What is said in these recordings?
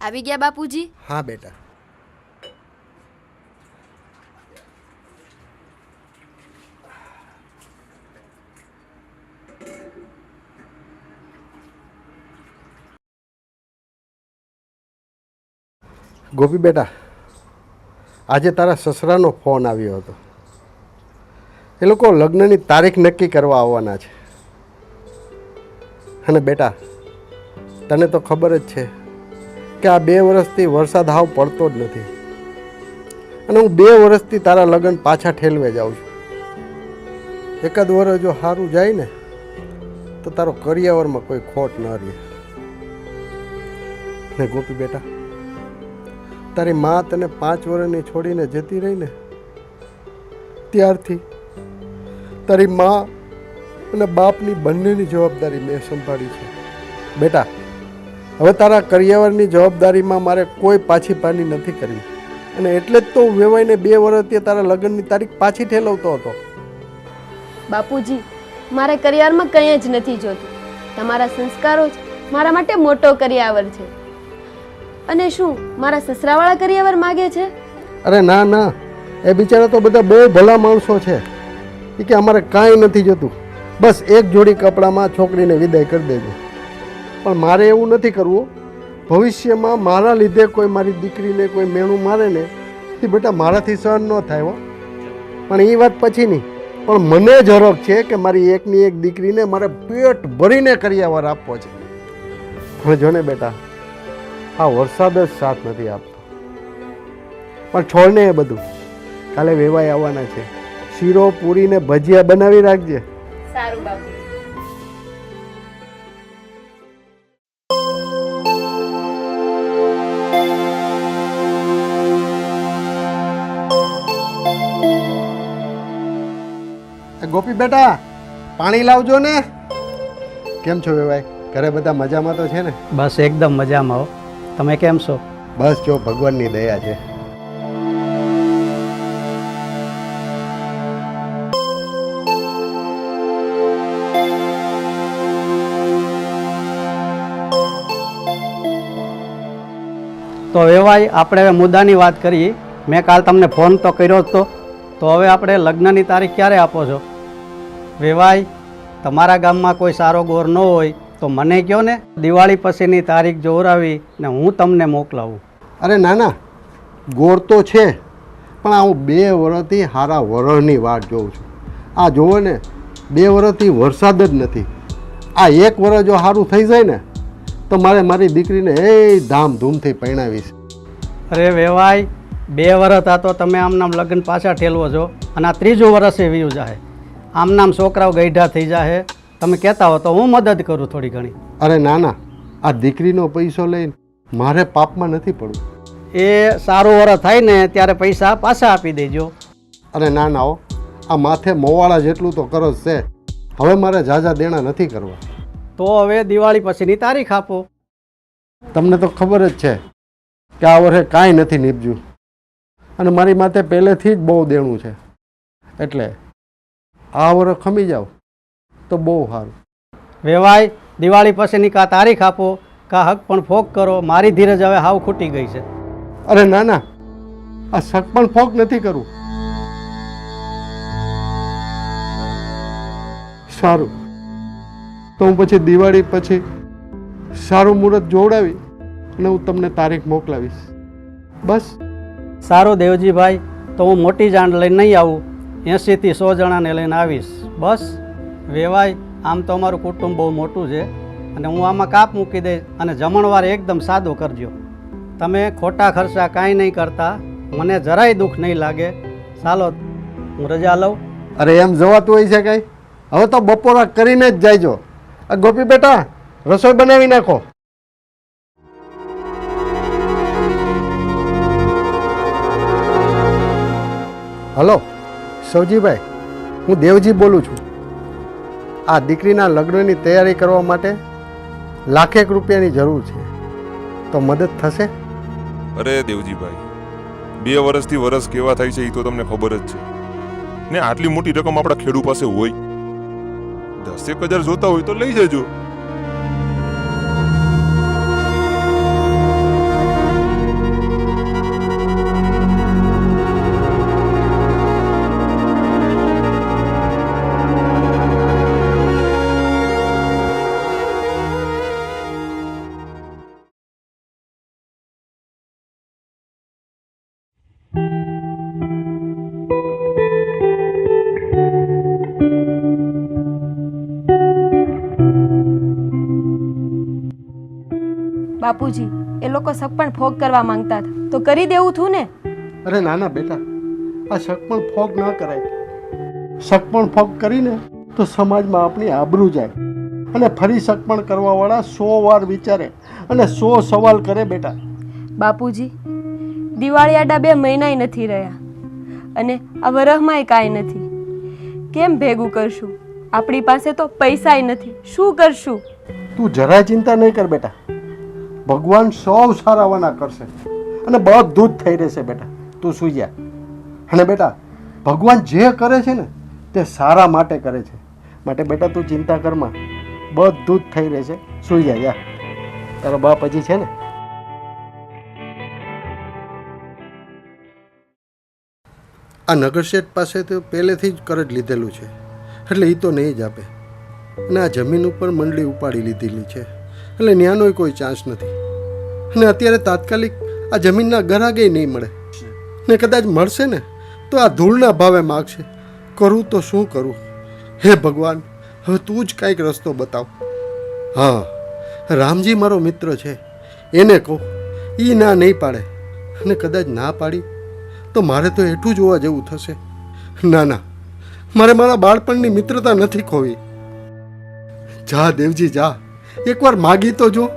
આવી ગયા બાપુજી? હા, બેટા. ગોપી બેટા, આજે તારા સસરાનો ફોન આવ્યો હતો. એ લોકો લગ્નની તારીખ નક્કી કરવા આવવાના છે. અને બેટા, તને તો ખબર જ છે કે આ બે વર્ષથી વરસાદ હાવ પડતો જ નથી. અને હું બે વર્ષથી તારા લગ્ન પાછા ઠેલવે જાઉં છું. એકાદ વર્ષ જો સારું જાય ને, તો તારો કરિયાવરમાં કોઈ ખોટ ન રહે. ને ગોપી બેટા, તારી મા તને પાંચ વર્ષની છોડીને જતી રહી ને, ત્યારથી તારી મા અને બાપની બંનેની જવાબદારી મેં સંભાળી છે. બેટા હવે તારા કરિયાવરની જવાબદારીમાં મારે કોઈ પાછી પાની નથી કરવી. અને એટલે જ તો હું વેવાઈને બે વર્ષથી તારા લગ્નની તારીખ પાછી ઠેલવતો હતો. બાપુજી મારે કરિયાવરમાં કંઈ જ નથી જોતું. તમારા સંસ્કારો જ મારા માટે મોટો કરિયાવર છે. અને શું મારા સસરાવાળા કરિયાવર માગે છે? અરે ના ના. એ બિચારા તો બધા બહુ ભલા માણસો છે. કે અમારે કાંઈ નથી જોતું. બસ એક જોડી કપડામાં છોકરીને વિદાય કરી દેજો. પણ મારે એવું નથી કરવું. ભવિષ્યમાં મારા લીધે કોઈ મારી દીકરીને, કોઈ મેણું મારે ને, એ બેટા મારાથી સહન ન થાય હો. પણ એ વાત પછીની પણ મને જ હરખ છે કે મારી એકની એક દીકરીને મારે પેટ ભરીને કરિયાવર આપવો છે. પણ જો ને બેટા, આ વરસાદ જ સાથ નથી આપતો. પણ છોડને એ બધું. કાલે વેવાય આવવાના છે. શીરો પૂરીને ભજીયા બનાવી રાખજે. સારું બાપુ. ગોપી બેટા પાણી લાવજો ને. કેમ છો વેવાય? ઘરે બધા મજામાં તો છે ને? બસ એકદમ મજામાં હો. તમે કેમ છો? બસ જો ભગવાનની દયા છે. તો એવાય આપણે હવે મુદ્દાની વાત કરીએ. મેં કાલ તમને ફોન તો કર્યો જ તો. તો હવે આપણે લગ્નની તારીખ ક્યારે આપો છો? વેવાય તમારા ગામમાં કોઈ સારો ગોર ન હોય તો મને કહો ને? દિવાળી પછીની તારીખ જોરાવી ને હું તમને મોકલાવું. અરે ના ના ગોર તો છે પણ આ હું બે વર્ષથી હારા વરણની વાટ જોઉં છું. આ જુઓ ને બે વર્ષથી વરસાદ જ નથી. આ એક વરસ જો સારું થઈ જાય ને તો મારે મારી દીકરીને એ ધામધૂમથી પરણાવીશ. અરે વેવાય બે વરસ આ તો તમે આમનામ લગ્ન પાછા ઠેલવો છો અને આ ત્રીજું વરસ એ વીયું જાહે આમનામ છોકરાઓ ગઈઢા થઈ જાહે. તમે કહેતા હો તો હું મદદ કરું થોડી ઘણી. અરે ના ના આ દીકરીનો પૈસો લઈને મારે પાપમાં નથી પડવું. એ સારું વરસ થાય ને ત્યારે પૈસા પાછા આપી દેજો. અરે ના ના આ માથે મોવાળા જેટલું તો કરો જ છે. હવે મારે ઝાઝા દેણા નથી કરવા. તો હવે દિવાળી પછીની તારીખ આપો. તમને તો ખબર જ છે કે આ વર્ષે કાંઈ નથી નીપજ્યું. અને મારી માથે પહેલેથી જ બહુ દેણું છે. એટલે આ વર્ષ ખમી જાવ તો બહુ સારું. વેવાય દિવાળી પછીની કા તારીખ આપો કા હક પણ ફોક કરો મારી ધીરજ હવે હાવ ખૂટી ગઈ છે. અરે ના ના. આ શક પણ ફોક નથી કરવું સારું. તો હું પછી દિવાળી પછી સારું મુહૂર્ત જોવડાવી અને હું તમને તારીખ મોકલાવીશ. બસ. સારું દેવજીભાઈ તો હું મોટી જાણ લઈને નહીં આવું. એંશીથી સો જણાને લઈને આવીશ. બસ, વેવાય, આમ તો અમારું કુટુંબ બહુ મોટું છે અને હું આમાં કાપ મૂકી દઈશ અને જમણવાર એકદમ સાદો કરજો. તમે ખોટા ખર્ચા કાંઈ નહીં કરતા, મને જરાય દુઃખ નહીં લાગે. ચાલો, હું રજા લઉં. અરે, એમ જવાતું હોય છે કઈ? હવે તો બપોરા કરીને જ જાયજો. ગોપી બેટા, રસોઈ બનાવી નાખો. હલો. સૌજીભાઈ, હું દેવજી બોલું છું. આ દીકરીના લગ્નની તૈયારી કરવા માટે લાખેક રૂપિયાની જરૂર છે. તો મદદ થશે? અરે દેવજીભાઈ, બે વર્ષથી વરસ કેવા થાય છે એ તો તમને ખબર જ છે. ને આટલી મોટી રકમ આપણા ખેડૂત પાસે હોય. દસેક હજાર જોતા હોય તો લઈ જજો. બાપુજી એ લોકો સગપણ ફોગ કરવા માંગતા હતા. તો કરી દેવું થું ને? અરે ના ના બેટા આ સગપણ ફોગ ના કરાય. સગપણ ફોગ કરીને તો સમાજમાં આપણી આબરૂ જાય. અને ફરી સગપણ કરવાવાળા સો વાર વિચારે અને સો સવાલ કરે બેટા. બાપુજી દિવાળી આડા બે મહિનાય નથી રહ્યા. અને આ વરહમાંય કાંઈ નથી. કેમ ભેગું કરશું? આપણી પાસે તો પૈસાય નથી. શું કરશું? તું જરાય ચિંતા નહીં કર બેટા. ભગવાન સૌ સારાવાના કરશે. અને બધું જ થઈ રહેશે બેટા. તું જા. અને બેટા, ભગવાન જે કરે છે ને, તે સારા માટે કરે છે. માટે બેટા તું ચિંતા કરમાં બધું જ થઈ રહેશે. સુઈ જા. તારો બાપ હજી છે ને? આ નગરશેઠ પાસે તો પહેલેથી જ કરજ લીધેલું છે. એટલે એ તો નહીં જ આપે. અને આ જમીન ઉપર મંડળી ઉપાડી લીધેલી છે. એટલે ન્યાનોય કોઈ ચાન્સ નથી. અને અત્યારે તાત્કાલિક આ જમીનના ગરાગે નહીં મળે. ને કદાચ મળશે ને, તો આ ધૂળના ભાવે માગશે. કરું તો શું કરું? હે ભગવાન, હવે તું જ કાંઈક રસ્તો બતાવ. હા, રામજી મારો મિત્ર છે. એને કહો એ ના નહીં પાડે. અને કદાચ ના પાડી તો મારે તો એટલું જોવા જેવું થશે. ના ના. મારે મારા બાળપણની મિત્રતા નથી ખોવી. જા, દેવજી, જા. એકવાર માગી તો જો.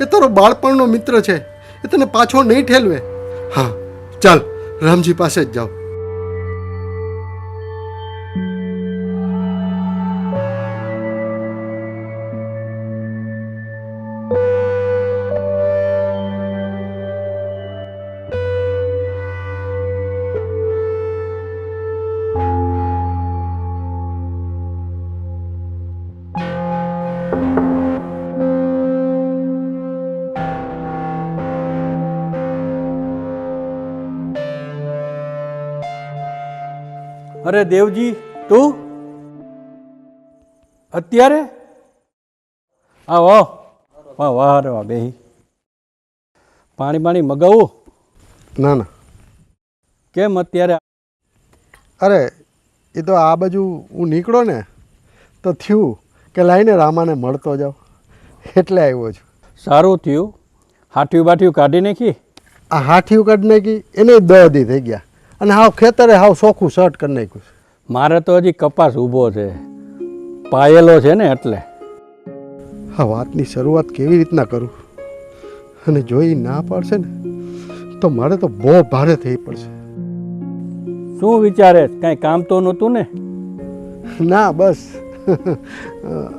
એ તારો બાળપણનો મિત્ર છે. એ તને પાછો નહીં ઠેલવે. હા, ચાલ, રામજી પાસે જ જાઓ. અરે દેવજી તું? અત્યારે? આવો વાહ વાહ રે વાહ બેહી. પાણી પાણી મગાવું? ના ના. કેમ અત્યારે? અરે એ તો આ બાજુ હું નીકળો ને તો થયું કે લાઈને રામાને મળતો જાઉં. એટલે આવ્યો છું. સારું થયું. હાથિયું બાઠિયું કાઢી નાખી? આ હાઠિયું કાઢી નાખી એને દહ દી થઈ ગયા. અને હાવ ખેતરે હાવ સોખું શર્ટ કરી નાખ્યું છે. મારે તો હજી કપાસ ઊભો છે. પાયેલો છે ને એટલે. આ વાતની શરૂઆત કેવી રીતના કરું? અને જો એ ના પાડશે ને તો મારે તો બહુ ભારે થઈ પડશે. શું વિચારે કાંઈ કામ તો નહોતું ને? ના બસ.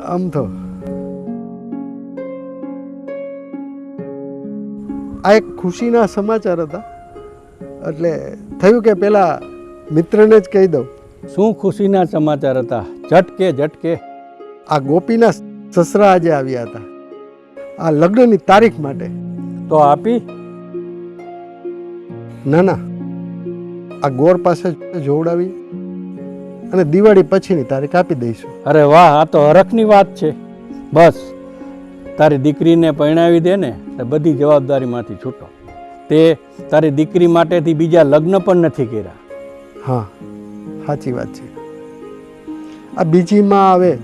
આમ તો. આ એક ખુશીના સમાચાર હતા. એટલે થયું કે પેલા મિત્રને જ કહી દઉં. શું ખુશીના સમાચાર હતા? ઝટકે ઝટકે. આ ગોપીના સસરા આજે આવ્યા હતા. આ લગ્નની તારીખ માટે. તો આપી? ના ના. આ ગોર પાસે જોવડાવી અને દિવાળી પછીની તારીખ આપી દઈશું. અરે વાહ આ તો હરખની વાત છે. બસ તારી દીકરીને પરણાવી દે ને બધી જવાબદારીમાંથી છૂટો. તે તારી દીકરી માટેથી બીજા લગ્ન પણ નથી કર્યા. હા, સાચી વાત છે. આ બીજી માં આવે,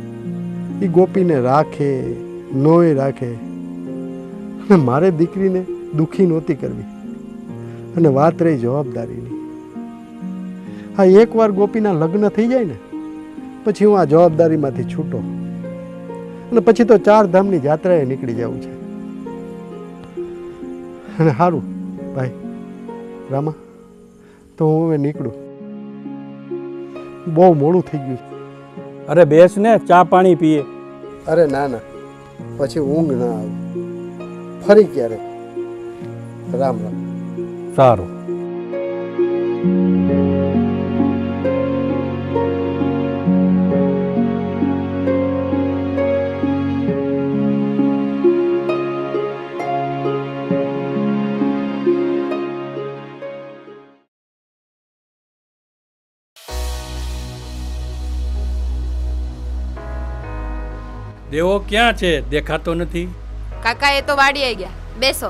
એ ગોપીને રાખે, નોય રાખે. અને મારે દીકરીને દુઃખી નહોતી કરવી. અને વાત રહી જવાબદારીની. હા, એકવાર ગોપીના લગ્ન થઈ જાય ને, પછી હું આ જવાબદારીમાંથી છૂટો. અને પછી તો ચાર ધામની જાત્રાએ નીકળી જવું છે. અને સારું ભાઈ રામા તો હું હવે નીકળું. બહુ મોડું થઈ ગયું છે. અરે બેસ ને ચા પાણી પીએ. અરે ના ના. પછી ઊંઘ ના આવે. ફરી ક્યારે રામ રામ. સારું. દેવો ક્યાં છે? દેખાતો નથી. કાકા એ તો વાડી આવી ગયા. બેસો.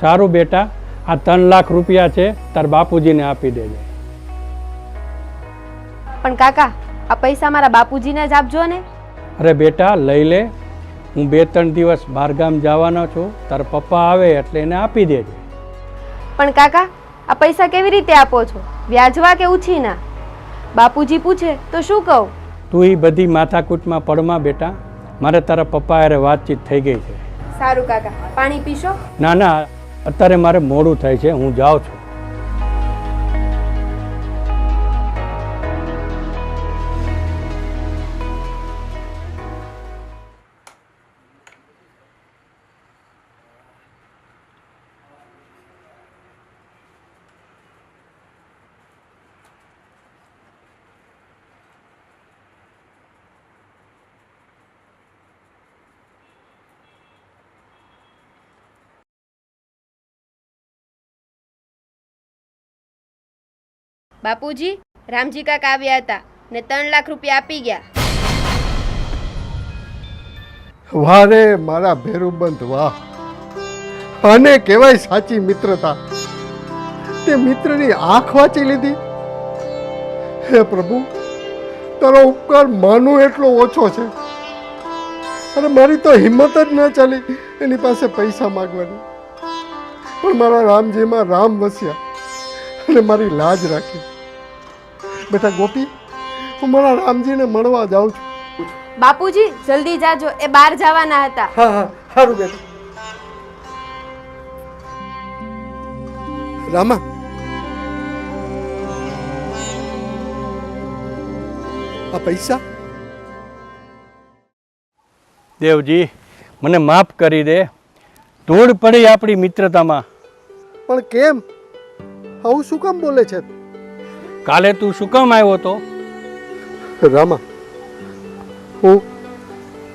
સારું બેટા આ ત્રણ લાખ રૂપિયા છે તાર બાપુજીને આપી દેજે. પણ કાકા આ પૈસા મારા બાપુજીને જ આપજો ને. અરે બેટા લઈ લે. હું બે ત્રણ દિવસ બહારગામ જવાનો છું તાર પપ્પા આવે એટલે એને આપી દેજે. પણ કાકા આ પૈસા કેવી રીતે આપો છો? વ્યાજવા કે ઉછીના? બાપુજી પૂછે તો શું કહું? તું એ બધી માથાકૂટમાં પડમાં બેટા. મારે તારા પપ્પા હારે વાતચીત થઈ ગઈ છે. સારું કાકા પાણી પીશો? ના ના અત્યારે મારે મોડું થાય છે હું જાઉં છું. બાપુજી, રામજી કાકા આવ્યા હતા ને ત્રણ લાખ રૂપિયા આપી ગયા. વાહ રે મારા ભેરુબંધ, વાહ. અને કહેવાય સાચી મિત્રતા. તે મિત્રની આંખ વાંચી લીધી. હે પ્રભુ, તારો ઉપકાર માનું એટલો ઓછો છે. અને મારી તો હિંમત જ ન ચાલી એની પાસે પૈસા માગવાની. પણ મારા રામજીમાં રામ વસ્યા. અને મારી લાજ રાખી? બેટા ગોપી હું મારા રામજીને મળવા જાઉં છું. બાપુજી જલ્દી જાજો. એ બહાર જવાના હતા. હા હા સારું બેટા. રામા. આ પૈસા? દેવજી મને માફ કરી દે. ધૂળ પડી આપણી મિત્રતામાં. પણ કેમ? આવું શું કામ બોલે છે? કાલે તું શું કામ આવ્યો તો રામા હું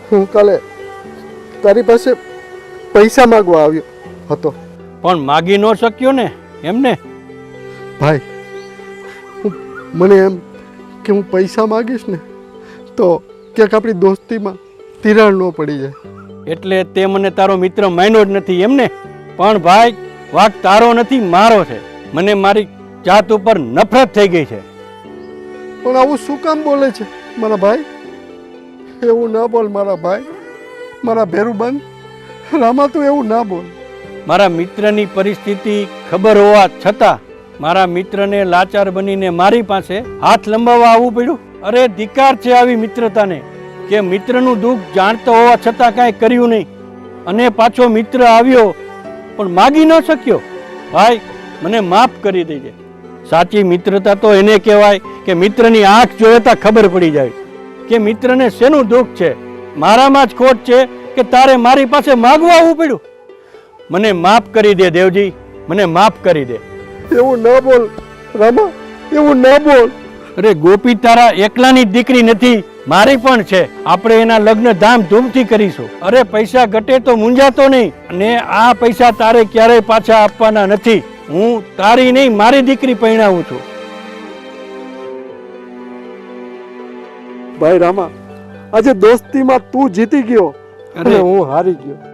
હું કાલે તારી પાસે પૈસા માગવા આવ્યો હતો. પણ માગી ન શક્યો ને એમને ભાઈ હું મને એમ કે હું પૈસા માગીશ ને તો ક્યાંક આપણી દોસ્તીમાં તિરાડ ન પડી જાય. એટલે તે મને તારો મિત્ર માન્યો જ નથી એમને પણ ભાઈ વાત તારો નથી મારો છે. મને મારી જાત ઉપર નફરત થઈ ગઈ છે. પણ આવું શું કામ બોલે છે મારા ભાઈ? એવું ના બોલ મારા ભાઈ. મારા ભેરુબંધ રામા તું એવું ના બોલ. મારા મિત્રની પરિસ્થિતિ ખબર હોવા છતાં મારા મિત્રને લાચાર બનીને મારી પાસે હાથ લંબાવવા આવવું પડ્યું. અરે ધિકાર છે આવી મિત્રતાને કે મિત્રનું દુઃખ જાણતો હોવા છતાં કાંઈ કર્યું નહીં. અને પાછો મિત્ર આવ્યો પણ માગી ન શક્યો. ભાઈ મને માફ કરી દેજે. સાચી મિત્રતા તો એને કહેવાય કે મિત્રની આંખ જોતા ખબર પડી જાય કે મિત્રને શેનું દુઃખ છે? મારામાં જ ખોટ છે કે તારે મારી પાસે માગવા આવવું પડ્યું? મને માફ કરી દે દેવજી મને માફ કરી દે. એવું ના બોલ રામા એવું ના બોલ. અરે ગોપી તારા એકલાની દીકરી નથી મારી પણ છે. આપણે એના લગ્ન ધામધૂમથી કરીશું. અરે પૈસા ઘટે તો મૂંઝાતો નહીં. અને આ પૈસા તારે ક્યારેય પાછા આપવાના નથી. હું તારી નહીં મારી દીકરી પરણાવું છું. ભાઈ રામા આજે દોસ્તીમાં તું જીતી ગયો અને હું હારી ગયો.